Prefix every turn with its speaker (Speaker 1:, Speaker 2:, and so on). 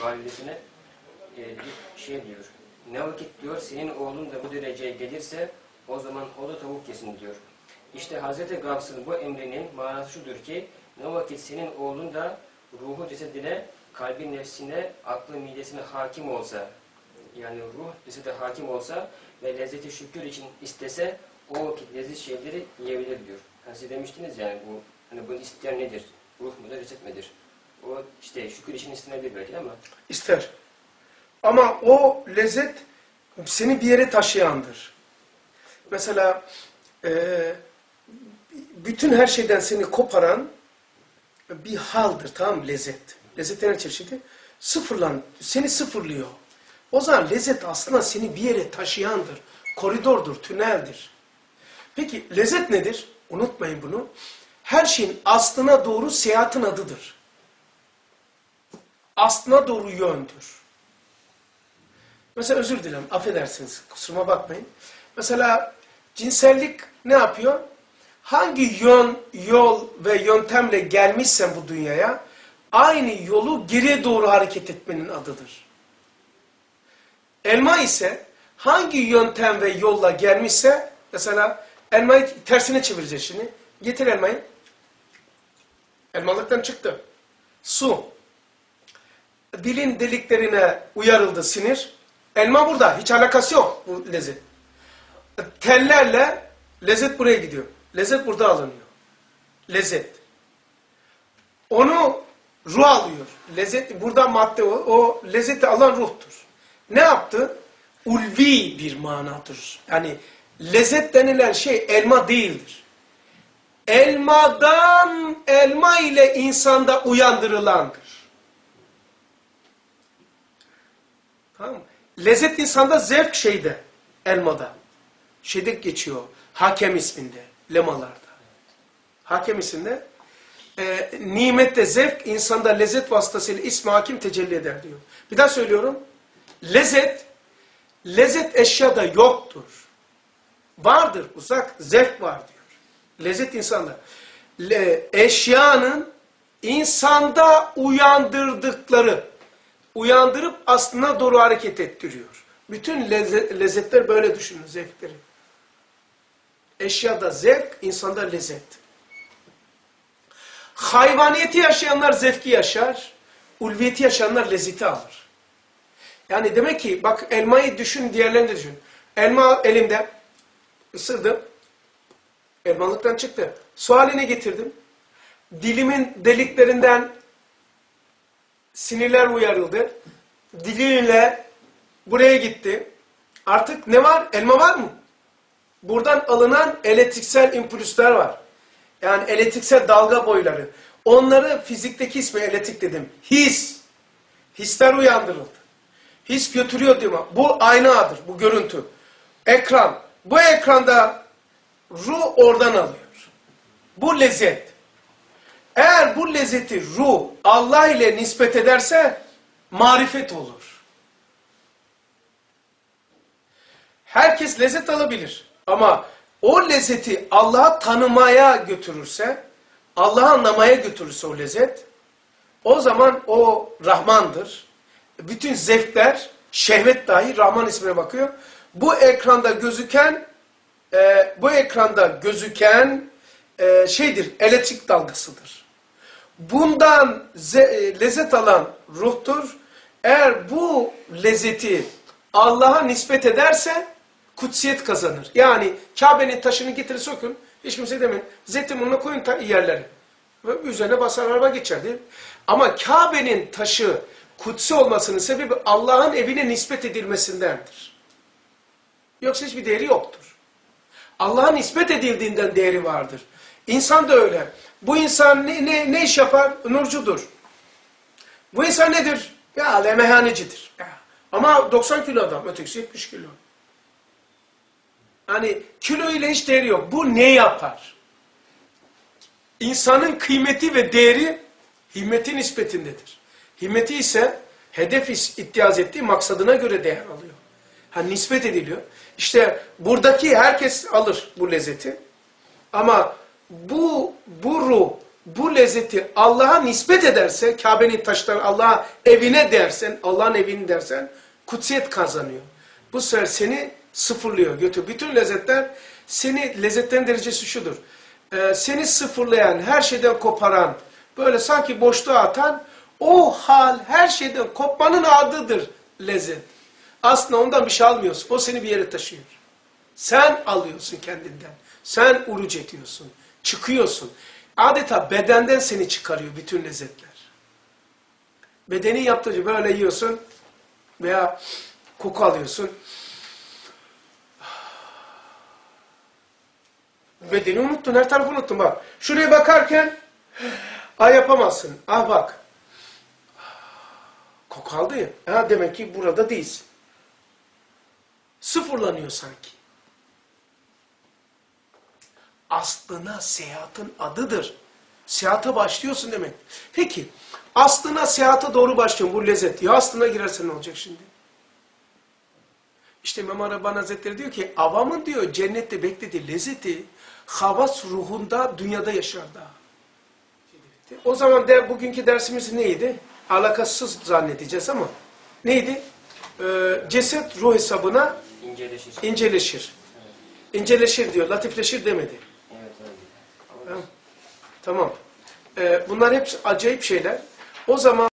Speaker 1: validesine e, şey diyor. Ne vakit diyor senin oğlun da bu dereceye gelirse o zaman o da tavuk yesin diyor. İşte Hazreti Gavs'ın bu emrinin manası şudur ki ne vakit senin oğlun da ruhu cesedine, kalbi nefsine, aklı midesine hakim olsa yani ruh cesede hakim olsa ve lezzeti şükür için istese o vakit leziz şeyleri yiyebilir diyor. Hani siz demiştiniz yani bu hani bunu isteyen nedir? Ruh mudur, ceset midir? O işte şükür için istenebilir belki ama
Speaker 2: İster. Ama o lezzet seni bir yere taşıyandır. Mesela e, bütün her şeyden seni koparan bir haldır tamam mı? Lezzet. Lezzetlerin çeşidi sıfırlan, seni sıfırlıyor. O zaman lezzet aslında seni bir yere taşıyandır. Koridordur, tüneldir. Peki lezzet nedir? Unutmayın bunu. Her şeyin aslına doğru seyahatin adıdır. Aslına doğru yöndür. Mesela özür dilerim, affedersiniz, kusuruma bakmayın. Mesela cinsellik ne yapıyor? Hangi yön, yol ve yöntemle gelmişsen bu dünyaya, aynı yolu geriye doğru hareket etmenin adıdır. Elma ise hangi yöntem ve yolla gelmişse, mesela elmayı tersine çevireceğiz şimdi. Getir elmayı. Elmalıktan çıktı. Su. Dilin deliklerine uyarıldı sinir. Elma burada. Hiç alakası yok bu lezzet. Tellerle lezzet buraya gidiyor. Lezzet burada alınıyor. Lezzet. Onu ruh alıyor. Lezzet burada madde o. O lezzeti alan ruhtur. Ne yaptı? Ulvi bir manadır. Yani lezzet denilen şey elma değildir. Elmadan elma ile insanda uyandırılandır. Tamam? Lezzet insanda zevk şeyde, elmada. Şeyde geçiyor, hakem isminde, lemalarda. Hakem isminde. E, nimette zevk insanda lezzet vasıtasıyla ismi hakim tecelli eder diyor. Bir daha söylüyorum. Lezzet, lezzet eşyada yoktur. Vardır, uzak, zevk var diyor. Lezzet insanda. Le, eşyanın insanda uyandırdıkları, uyandırıp aslına doğru hareket ettiriyor. Bütün lezzet, lezzetler böyle düşünün, zevkleri. Eşyada zevk, insanda lezzet. Hayvaniyeti yaşayanlar zevki yaşar, ulviyeti yaşayanlar lezzeti alır. Yani demek ki bak elmayı düşün, diğerlerini düşün. Elma elimde, ısırdım, elmalıktan çıktı. Su haline getirdim. Dilimin deliklerinden sinirler uyarıldı. Diliyle buraya gitti. Artık ne var? Elma var mı? Buradan alınan elektriksel impulsler var. Yani elektriksel dalga boyları. Onları fizikteki ismi elektrik dedim. His. Hisler uyandırıldı. His götürüyor mi? Bu aynadır, bu görüntü. Ekran. Bu ekranda ruh oradan alıyor. Bu lezzet. Bu lezzeti ruh Allah ile nispet ederse marifet olur. Herkes lezzet alabilir. Ama o lezzeti Allah'a tanımaya götürürse, Allah'ı anlamaya götürürse o lezzet, o zaman o Rahmandır. Bütün zevkler, şehvet dahi Rahman ismine bakıyor. Bu ekranda gözüken, e, bu ekranda gözüken e, şeydir, elektrik dalgasıdır. Bundan e, lezzet alan ruhtur. Eğer bu lezzeti Allah'a nispet ederse kutsiyet kazanır. Yani Kabe'nin taşını getirir sökün. Hiç kimse demeyin. Zeytinburnu'na koyun yerleri. Ve üzerine basar araba geçer değil mi? Ama Kabe'nin taşı kutsi olmasının sebebi Allah'ın evine nispet edilmesindendir. Yoksa hiçbir değeri yoktur. Allah'a nispet edildiğinden değeri vardır. İnsan da öyle. Bu insan ne, ne, ne iş yapar? Nurcudur. Bu insan nedir? Ya lemehanecidir. Ama 90 kilo adam, ötekisi 70 kilo. Hani kilo ile hiç değeri yok. Bu ne yapar? İnsanın kıymeti ve değeri himmeti nispetindedir. Himmeti ise hedef iddiaz ettiği maksadına göre değer alıyor. Ha nispet ediliyor. İşte buradaki herkes alır bu lezzeti. Ama bu, bu ruh bu lezzeti Allah'a nispet ederse, Kabe'nin taşları Allah'a evine dersen, Allah'ın evini dersen, kutsiyet kazanıyor. Bu sefer seni sıfırlıyor, götür. Bütün lezzetler, seni, lezzetlerin derecesi şudur. Ee, seni sıfırlayan, her şeyden koparan, böyle sanki boşluğa atan, o hal her şeyden kopmanın adıdır lezzet. Aslında ondan bir şey almıyorsun. O seni bir yere taşıyor. Sen alıyorsun kendinden. Sen uruc ediyorsun. Çıkıyorsun. Adeta bedenden seni çıkarıyor bütün lezzetler. Bedenin yaptığı gibi böyle yiyorsun veya koku alıyorsun. Bedeni unuttun, her tarafı unuttun bak. Şuraya bakarken ay yapamazsın. Ah bak. Koku aldı ya. Ha demek ki burada değilsin. Sıfırlanıyor sanki. Aslına seyahatın adıdır. Seyahate başlıyorsun demek. Peki, aslına seyahate doğru başlıyorsun bu lezzet. Ya aslına girersen ne olacak şimdi? İşte İmam Araban Hazretleri diyor ki, avamın diyor cennette beklediği lezzeti havas ruhunda dünyada yaşar daha. O zaman de, bugünkü dersimiz neydi? Alakasız zannedeceğiz ama neydi? Ee, ceset ruh hesabına
Speaker 1: İnceleşir.
Speaker 2: inceleşir. İnceleşir diyor, latifleşir demedi. Tamam. Ee, bunlar hep acayip şeyler. O zaman